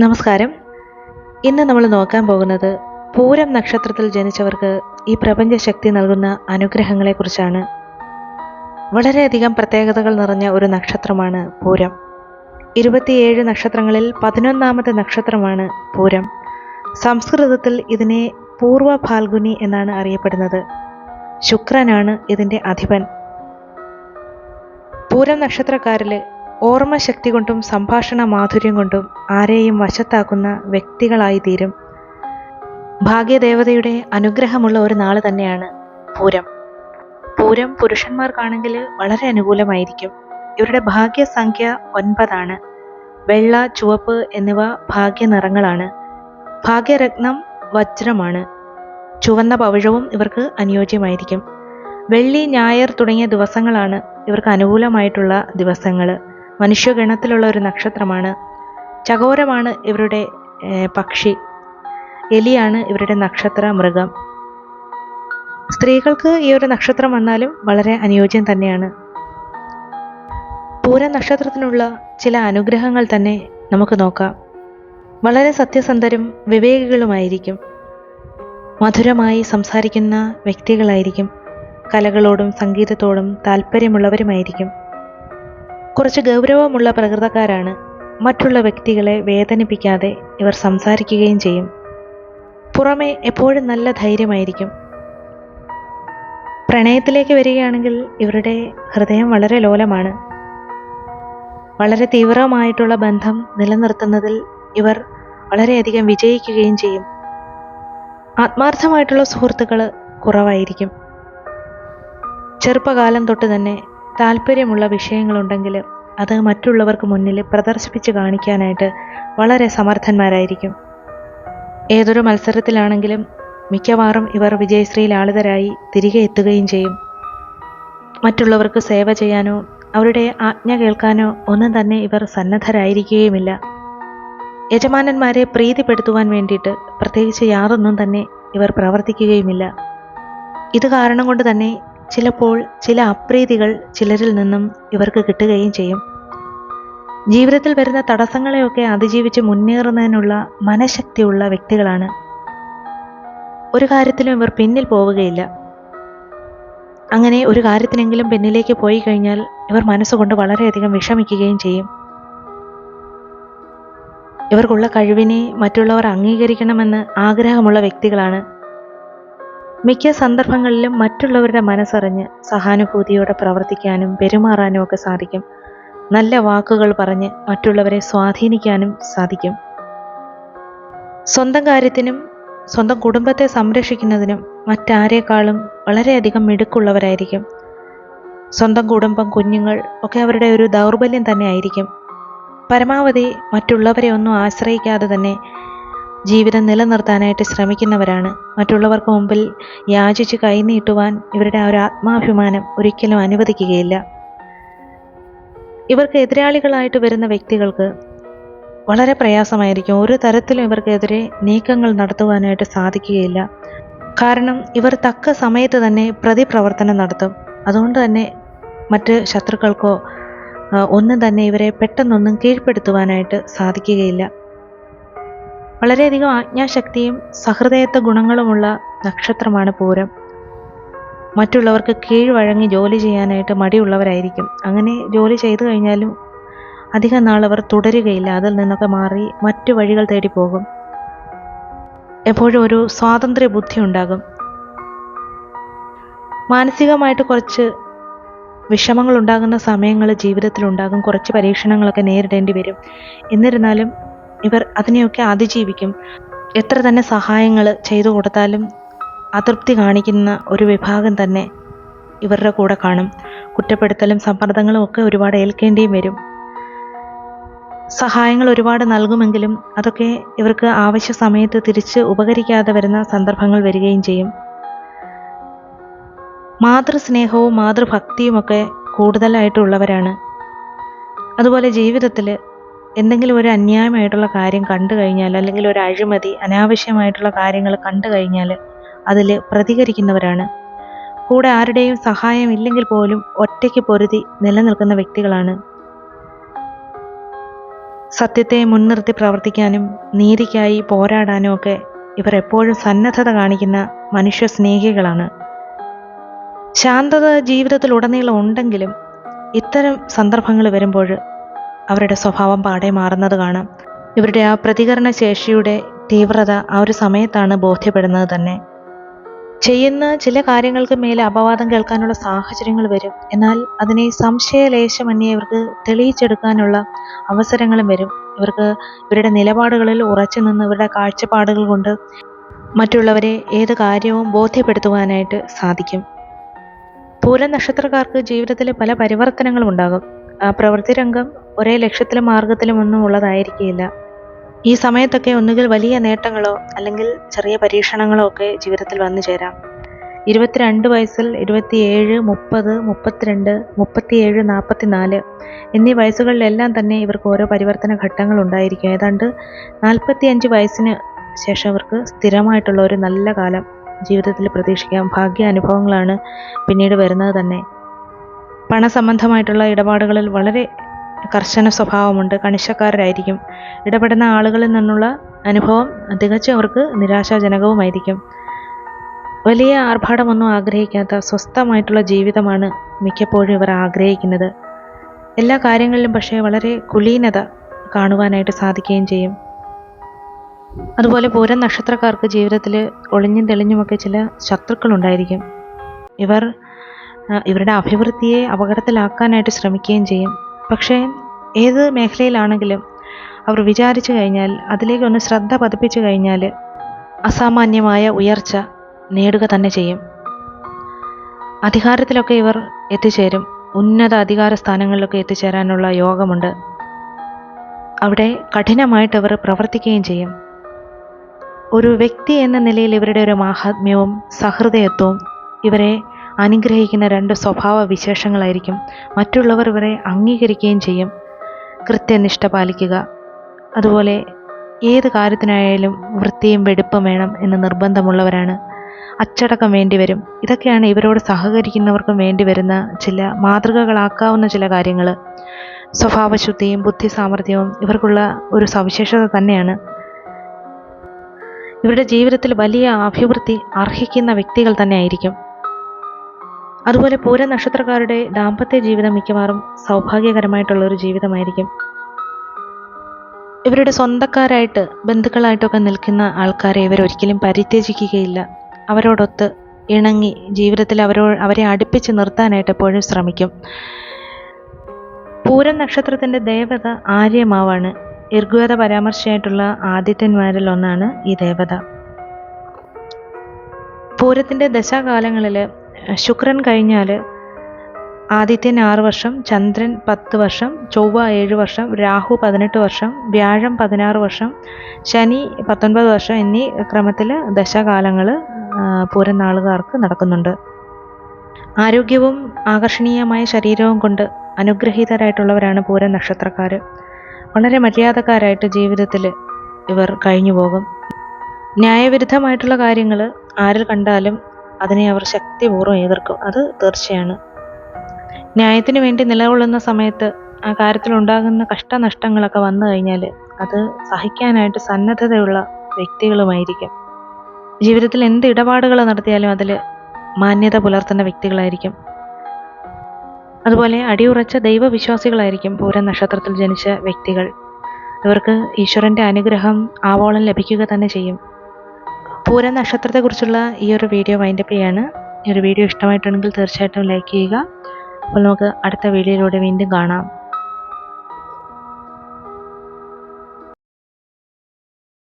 നമസ്കാരം. ഇന്ന് നമ്മൾ നോക്കാൻ പോകുന്നത് പൂരം നക്ഷത്രത്തിൽ ജനിച്ചവർക്ക് ഈ പ്രപഞ്ച ശക്തി നൽകുന്ന അനുഗ്രഹങ്ങളെക്കുറിച്ചാണ്. വളരെയധികം പ്രത്യേകതകൾ നിറഞ്ഞ ഒരു നക്ഷത്രമാണ് പൂരം. ഇരുപത്തിയേഴ് നക്ഷത്രങ്ങളിൽ പതിനൊന്നാമത്തെ നക്ഷത്രമാണ് പൂരം. സംസ്കൃതത്തിൽ ഇതിനെ പൂർവ ഫാൽഗുനി എന്നാണ് അറിയപ്പെടുന്നത്. ശുക്രനാണ് ഇതിന്റെ അധിപൻ. പൂരം നക്ഷത്രക്കാരിൽ ഓർമ്മശക്തി കൊണ്ടും സംഭാഷണ മാധുര്യം കൊണ്ടും ആരെയും വശത്താക്കുന്ന വ്യക്തികളായി തീരും. ഭാഗ്യദേവതയുടെ അനുഗ്രഹമുള്ള ഒരു നാൾ തന്നെയാണ് പൂരം. പൂരം പുരുഷന്മാർക്കാണെങ്കിൽ വളരെ അനുകൂലമായിരിക്കും. ഇവരുടെ ഭാഗ്യസംഖ്യ ഒൻപതാണ്. വെള്ള ചുവപ്പ് എന്നിവ ഭാഗ്യനിറങ്ങളാണ് ഭാഗ്യരത്നം വജ്രമാണ്. ചുവന്ന പവിഴവും ഇവർക്ക് അനുയോജ്യമായിരിക്കും. വെള്ളി ഞായർ തുടങ്ങിയ ദിവസങ്ങളാണ് ഇവർക്ക് അനുകൂലമായിട്ടുള്ള ദിവസങ്ങൾ മനുഷ്യഗണത്തിലുള്ള ഒരു നക്ഷത്രമാണ്. ചകോരമാണ് ഇവരുടെ പക്ഷി. എലിയാണ് ഇവരുടെ നക്ഷത്ര മൃഗം. സ്ത്രീകൾക്ക് ഈ ഒരു നക്ഷത്രം വന്നാലും വളരെ അനുയോജ്യം തന്നെയാണ്. പൂര നക്ഷത്രത്തിനുള്ള ചില അനുഗ്രഹങ്ങൾ തന്നെ നമുക്ക് നോക്കാം. വളരെ സത്യസന്ധരും വിവേകികളുമായിരിക്കും. മധുരമായി സംസാരിക്കുന്ന വ്യക്തികളായിരിക്കും. കലകളോടും സംഗീതത്തോടും താല്പര്യമുള്ളവരുമായിരിക്കും. കുറച്ച് ഗൗരവമുള്ള പ്രകൃതക്കാരാണ്. മറ്റുള്ള വ്യക്തികളെ വേദനിപ്പിക്കാതെ ഇവർ സംസാരിക്കുകയും ചെയ്യും. പുറമെ എപ്പോഴും നല്ല ധൈര്യമായിരിക്കും. പ്രണയത്തിലേക്ക് വരികയാണെങ്കിൽ ഇവരുടെ ഹൃദയം വളരെ ലോലമാണ്. വളരെ തീവ്രമായിട്ടുള്ള ബന്ധം നിലനിർത്തുന്നതിൽ ഇവർ വളരെയധികം വിജയിക്കുകയും ചെയ്യും. ആത്മാർത്ഥമായിട്ടുള്ള സുഹൃത്തുക്കൾ കുറവായിരിക്കും. ചെറുപ്പകാലം തൊട്ട് തന്നെ താല്പര്യമുള്ള വിഷയങ്ങളുണ്ടെങ്കിൽ അത് മറ്റുള്ളവർക്ക് മുന്നിൽ പ്രദർശിപ്പിച്ച് കാണിക്കാനായിട്ട് വളരെ സമർത്ഥന്മാരായിരിക്കും. ഏതൊരു മത്സരത്തിലാണെങ്കിലും മിക്കവാറും ഇവർ വിജയശ്രീ ലാളിതരായി തിരികെ എത്തുകയും ചെയ്യും. മറ്റുള്ളവർക്ക് സേവ ചെയ്യാനോ അവരുടെ ആജ്ഞ കേൾക്കാനോ ഒന്നും തന്നെ ഇവർ സന്നദ്ധരായിരിക്കുകയുമില്ല. യജമാനന്മാരെ പ്രീതിപ്പെടുത്തുവാൻ വേണ്ടിയിട്ട് പ്രത്യേകിച്ച് യാതൊന്നും തന്നെ ഇവർ പ്രവർത്തിക്കുകയുമില്ല. ഇത് കാരണം കൊണ്ട് തന്നെ ചിലപ്പോൾ ചില അപ്രീതികൾ ചിലരിൽ നിന്നും ഇവർക്ക് കിട്ടുകയും ചെയ്യും. ജീവിതത്തിൽ വരുന്ന തടസ്സങ്ങളെയൊക്കെ അതിജീവിച്ച് മുന്നേറുന്നതിനുള്ള മനഃശക്തിയുള്ള വ്യക്തികളാണ്. ഒരു കാര്യത്തിലും ഇവർ പിന്നിൽ പോവുകയില്ല. അങ്ങനെ ഒരു കാര്യത്തിനെങ്കിലും പിന്നിലേക്ക് പോയി കഴിഞ്ഞാൽ ഇവർ മനസ്സുകൊണ്ട് വളരെയധികം വിഷമിക്കുകയും ചെയ്യും. ഇവർക്കുള്ള കഴിവിനെ മറ്റുള്ളവർ അംഗീകരിക്കണമെന്ന് ആഗ്രഹമുള്ള വ്യക്തികളാണ് മിക്ക സന്ദർഭങ്ങളിലും മറ്റുള്ളവരുടെ മനസ്സറിഞ്ഞ് സഹാനുഭൂതിയോടെ പ്രവർത്തിക്കാനും പെരുമാറാനും ഒക്കെ സാധിക്കും. നല്ല വാക്കുകൾ പറഞ്ഞ് മറ്റുള്ളവരെ സ്വാധീനിക്കാനും സാധിക്കും. സ്വന്തം കാര്യത്തിനും സ്വന്തം കുടുംബത്തെ സംരക്ഷിക്കുന്നതിനും മറ്റാരേക്കാളും വളരെയധികം മിടുക്കുള്ളവരായിരിക്കും. സ്വന്തം കുടുംബം കുഞ്ഞുങ്ങൾ ഒക്കെ അവരുടെ ഒരു ദൗർബല്യം തന്നെ ആയിരിക്കും. പരമാവധി മറ്റുള്ളവരെ ഒന്നും ആശ്രയിക്കാതെ തന്നെ ജീവിതം നിലനിർത്താനായിട്ട് ശ്രമിക്കുന്നവരാണ്. മറ്റുള്ളവർക്ക് മുമ്പിൽ യാചിച്ച് കൈനീട്ടുവാൻ ഇവരുടെ ആ ഒരു ആത്മാഭിമാനം ഒരിക്കലും അനുവദിക്കുകയില്ല. ഇവർക്ക് എതിരാളികളായിട്ട് വരുന്ന വ്യക്തികൾക്ക് വളരെ പ്രയാസമായിരിക്കും. ഒരു തരത്തിലും ഇവർക്കെതിരെ നീക്കങ്ങൾ നടത്തുവാനായിട്ട് സാധിക്കുകയില്ല. കാരണം ഇവർ തക്ക സമയത്ത് തന്നെ പ്രതിപ്രവർത്തനം നടത്തും. അതുകൊണ്ട് തന്നെ മറ്റ് ശത്രുക്കൾക്കോ ഒന്നും തന്നെ ഇവരെ പെട്ടെന്നൊന്നും കീഴ്പ്പെടുത്തുവാനായിട്ട് സാധിക്കുകയില്ല. വളരെയധികം ആജ്ഞാശക്തിയും സഹൃദയത്വ ഗുണങ്ങളുമുള്ള നക്ഷത്രമാണ് പൂരം. മറ്റുള്ളവർക്ക് കീഴ്വഴങ്ങി ജോലി ചെയ്യാനായിട്ട് മടിയുള്ളവരായിരിക്കും. അങ്ങനെ ജോലി ചെയ്തു കഴിഞ്ഞാലും അധികം നാൾ അവർ തുടരുകയില്ല. അതിൽ നിന്നൊക്കെ മാറി മറ്റു വഴികൾ തേടി പോകും. എപ്പോഴും ഒരു സ്വാതന്ത്ര്യ ബുദ്ധി ഉണ്ടാകും. മാനസികമായിട്ട് കുറച്ച് വിഷമങ്ങൾ ഉണ്ടാകുന്ന സമയങ്ങൾ ജീവിതത്തിൽ ഉണ്ടാകും. കുറച്ച് പരീക്ഷണങ്ങളൊക്കെ നേരിടേണ്ടി വരും. എന്നിരുന്നാലും ഇവർ അതിനെയൊക്കെ അതിജീവിക്കും. എത്ര തന്നെ സഹായങ്ങൾ ചെയ്തു കൊടുത്താലും അതൃപ്തി കാണിക്കുന്ന ഒരു വിഭാഗം തന്നെ ഇവരുടെ കൂടെ കാണും. കുറ്റപ്പെടുത്തലും സമ്മർദ്ദങ്ങളും ഒക്കെ ഒരുപാട് ഏൽക്കേണ്ടിയും വരും. സഹായങ്ങൾ ഒരുപാട് നൽകുമെങ്കിലും അതൊക്കെ ഇവർക്ക് ആവശ്യ സമയത്ത് തിരിച്ച് ഉപകരിക്കാതെ വരുന്ന സന്ദർഭങ്ങൾ വരികയും ചെയ്യും. മാതൃസ്നേഹവും മാതൃഭക്തിയുമൊക്കെ കൂടുതലായിട്ടുള്ളവരാണ്. അതുപോലെ ജീവിതത്തിൽ എന്തെങ്കിലും ഒരു അന്യായമായിട്ടുള്ള കാര്യം കണ്ടു കഴിഞ്ഞാൽ അല്ലെങ്കിൽ ഒരു അഴിമതി അനാവശ്യമായിട്ടുള്ള കാര്യങ്ങൾ കണ്ടു കഴിഞ്ഞാൽ അതിൽ പ്രതികരിക്കുന്നവരാണ്. കൂടെ ആരുടെയും സഹായം ഇല്ലെങ്കിൽ പോലും ഒറ്റയ്ക്ക് പൊരുതി നിലനിൽക്കുന്ന വ്യക്തികളാണ്. സത്യത്തെ മുൻനിർത്തി പ്രവർത്തിക്കാനും നീതിക്കായി പോരാടാനും ഒക്കെ ഇവർ എപ്പോഴും സന്നദ്ധത കാണിക്കുന്ന മനുഷ്യ സ്നേഹികളാണ്. ശാന്തത ജീവിതത്തിൽ ഉടനീളം ഉണ്ടെങ്കിലും ഇത്തരം സന്ദർഭങ്ങൾ വരുമ്പോൾ അവരുടെ സ്വഭാവം പാടെ മാറുന്നത് കാണാം. ഇവരുടെ ആ പ്രതികരണ ശേഷിയുടെ തീവ്രത ആ ഒരു സമയത്താണ് ബോധ്യപ്പെടുന്നത് തന്നെ. ചെയ്യുന്ന ചില കാര്യങ്ങൾക്ക് മേലെ അപവാദം കേൾക്കാനുള്ള സാഹചര്യങ്ങൾ വരും. എന്നാൽ അതിനെ സംശയലേശമന്യേ ഇവർക്ക് തെളിയിച്ചെടുക്കാനുള്ള അവസരങ്ങളും വരും. ഇവർക്ക് ഇവരുടെ നിലപാടുകളിൽ ഉറച്ചു നിന്ന് ഇവരുടെ കാഴ്ചപ്പാടുകൾ കൊണ്ട് മറ്റുള്ളവരെ ഏത് കാര്യവും ബോധ്യപ്പെടുത്തുവാനായിട്ട് സാധിക്കും. പൂര നക്ഷത്രക്കാർക്ക് ജീവിതത്തിൽ പല പരിവർത്തനങ്ങളും ഉണ്ടാകും. ആ പ്രവൃത്തി രംഗം ഒരേ ലക്ഷ്യത്തിലും മാർഗത്തിലും ഒന്നും ഉള്ളതായിരിക്കില്ല ഈ സമയത്തൊക്കെ ഒന്നുകിൽ വലിയ നേട്ടങ്ങളോ അല്ലെങ്കിൽ ചെറിയ പരീക്ഷണങ്ങളോ ഒക്കെ ജീവിതത്തിൽ വന്നു ചേരാം. ഇരുപത്തിരണ്ട് വയസ്സിൽ ഇരുപത്തിയേഴ് മുപ്പത് മുപ്പത്തിരണ്ട് മുപ്പത്തിയേഴ് നാൽപ്പത്തിനാല് എന്നീ വയസ്സുകളിലെല്ലാം തന്നെ ഇവർക്ക് ഓരോ പരിവർത്തന ഘട്ടങ്ങൾ ഉണ്ടായിരിക്കും. ഏതാണ്ട് നാൽപ്പത്തി അഞ്ച് വയസ്സിന് ശേഷം ഇവർക്ക് സ്ഥിരമായിട്ടുള്ള ഒരു നല്ല കാലം ജീവിതത്തിൽ പ്രതീക്ഷിക്കാം. ഭാഗ്യ അനുഭവങ്ങളാണ് പിന്നീട് വരുന്നത് തന്നെ. പണസംബന്ധമായിട്ടുള്ള ഇടപാടുകളിൽ വളരെ കർശന സ്വഭാവമുണ്ട് കണിശക്കാരായിരിക്കും ഇടപെടുന്ന ആളുകളിൽ നിന്നുള്ള അനുഭവം തികച്ചും അവർക്ക് നിരാശാജനകവുമായിരിക്കും. വലിയ ആർഭാടമൊന്നും ആഗ്രഹിക്കാത്ത സ്വസ്ഥമായിട്ടുള്ള ജീവിതമാണ് മിക്കപ്പോഴും ഇവർ ആഗ്രഹിക്കുന്നത്. എല്ലാ കാര്യങ്ങളിലും പക്ഷേ വളരെ കുലീനത കാണുവാനായിട്ട് സാധിക്കുകയും ചെയ്യും. അതുപോലെ പൂരം നക്ഷത്രക്കാർക്ക് ജീവിതത്തിൽ ഒളിഞ്ഞും തെളിഞ്ഞുമൊക്കെ ചില ശത്രുക്കളുണ്ടായിരിക്കും. ഇവർ ഇവരുടെ അഭിവൃദ്ധിയെ അപകടത്തിലാക്കാനായിട്ട് ശ്രമിക്കുകയും ചെയ്യും. പക്ഷേ ഏത് മേഖലയിലാണെങ്കിലും അവർ വിചാരിച്ചു കഴിഞ്ഞാൽ അതിലേക്ക് ഒന്ന് ശ്രദ്ധ പതിപ്പിച്ചു കഴിഞ്ഞാൽ അസാമാന്യമായ ഉയർച്ച നേടുക തന്നെ ചെയ്യും. അധികാരത്തിലൊക്കെ ഇവർ എത്തിച്ചേരും. ഉന്നത അധികാര സ്ഥാനങ്ങളിലൊക്കെ എത്തിച്ചേരാനുള്ള യോഗമുണ്ട്. അവിടെ കഠിനമായിട്ട് ഇവർ പ്രവർത്തിക്കുകയും ചെയ്യും. ഒരു വ്യക്തി എന്ന നിലയിൽ ഇവരുടെ ഒരു മാഹാത്മ്യവും സഹൃദയത്വവും ഇവരെ അനുഗ്രഹിക്കുന്ന രണ്ട് സ്വഭാവ വിശേഷങ്ങളായിരിക്കും മറ്റുള്ളവർ ഇവരെ അംഗീകരിക്കുകയും ചെയ്യും. കൃത്യനിഷ്ഠ പാലിക്കുക. അതുപോലെ ഏത് കാര്യത്തിനായാലും വൃത്തിയും വെടുപ്പും വേണം എന്ന് നിർബന്ധമുള്ളവരാണ്. അച്ചടക്കം വേണ്ടി വരും. ഇതൊക്കെയാണ് ഇവരോട് സഹകരിക്കുന്നവർക്കും വേണ്ടി വരുന്ന ചില മാതൃകകളാക്കാവുന്ന ചില കാര്യങ്ങൾ. സ്വഭാവശുദ്ധിയും ബുദ്ധി സാമർഥ്യവും ഇവർക്കുള്ള ഒരു സവിശേഷത തന്നെയാണ്. ഇവരുടെ ജീവിതത്തിൽ വലിയ അഭിവൃദ്ധി അർഹിക്കുന്ന വ്യക്തികൾ തന്നെ ആയിരിക്കും അതുപോലെ പൂര നക്ഷത്രക്കാരുടെ ദാമ്പത്യ ജീവിതം മിക്കവാറും സൗഭാഗ്യകരമായിട്ടുള്ള ഒരു ജീവിതമായിരിക്കും. ഇവരുടെ സ്വന്തക്കാരായിട്ട് ബന്ധുക്കളായിട്ടൊക്കെ നിൽക്കുന്ന ആൾക്കാരെ ഇവർ ഒരിക്കലും പരിത്യജിക്കുകയില്ല. അവരോടൊത്ത് ഇണങ്ങി ജീവിതത്തിൽ അവരോ അവരെ അടുപ്പിച്ച് നിർത്താനായിട്ട് എപ്പോഴും ശ്രമിക്കും. പൂരം നക്ഷത്രത്തിന്റെ ദേവത ആര്യമാവാണ്. ഋഗ്വേദ പരാമർശമായിട്ടുള്ള ആദിത്യന്മാരിൽ ഒന്നാണ് ഈ ദേവത. പൂരത്തിന്റെ ദശാകാലങ്ങളിൽ ശുക്രൻ കഴിഞ്ഞാൽ ആദിത്യൻ ആറ് വർഷം ചന്ദ്രൻ പത്ത് വർഷം ചൊവ്വ ഏഴ് വർഷം രാഹു പതിനെട്ട് വർഷം വ്യാഴം പതിനാറ് വർഷം ശനി പത്തൊൻപത് വർഷം എന്നീ ക്രമത്തിൽ ദശകാലങ്ങൾ പൂരം നാളുകാർക്ക് നടക്കുന്നുണ്ട്. ആരോഗ്യവും ആകർഷണീയമായ ശരീരവും കൊണ്ട് അനുഗ്രഹീതരായിട്ടുള്ളവരാണ് പൂര നക്ഷത്രക്കാർ വളരെ മര്യാദക്കാരായിട്ട് ജീവിതത്തിൽ ഇവർ കഴിഞ്ഞു പോകും ന്യായവിരുദ്ധമായിട്ടുള്ള കാര്യങ്ങൾ ആരിൽ കണ്ടാലും അതിനെ അവർ ശക്തിപൂർവം എതിർക്കും. അത് തീർച്ചയാണ്. ന്യായത്തിന് വേണ്ടി നിലകൊള്ളുന്ന സമയത്ത് ആ കാര്യത്തിലുണ്ടാകുന്ന കഷ്ടനഷ്ടങ്ങളൊക്കെ വന്നു കഴിഞ്ഞാൽ അത് സഹിക്കാനായിട്ട് സന്നദ്ധതയുള്ള വ്യക്തികളുമായിരിക്കും. ജീവിതത്തിൽ എന്ത് ഇടപാടുകൾ നടത്തിയാലും അതിൽ മാന്യത പുലർത്തുന്ന വ്യക്തികളായിരിക്കും. അതുപോലെ അടിയുറച്ച ദൈവവിശ്വാസികളായിരിക്കും പൂരം നക്ഷത്രത്തിൽ ജനിച്ച വ്യക്തികൾ. ഇവർക്ക് ഈശ്വരന്റെ അനുഗ്രഹം ആവോളം ലഭിക്കുക തന്നെ ചെയ്യും. പൂരം നക്ഷത്രത്തെക്കുറിച്ചുള്ള ഈ ഒരു വീഡിയോ വൈൻഡപ്പ് ചെയ്യാണ്. ഈ ഒരു വീഡിയോ ഇഷ്ടമായിട്ടുണ്ടെങ്കിൽ തീർച്ചയായിട്ടും ലൈക്ക് ചെയ്യുക. അപ്പോൾ നമുക്ക് അടുത്ത വീഡിയോയിലൂടെ വീണ്ടും കാണാം.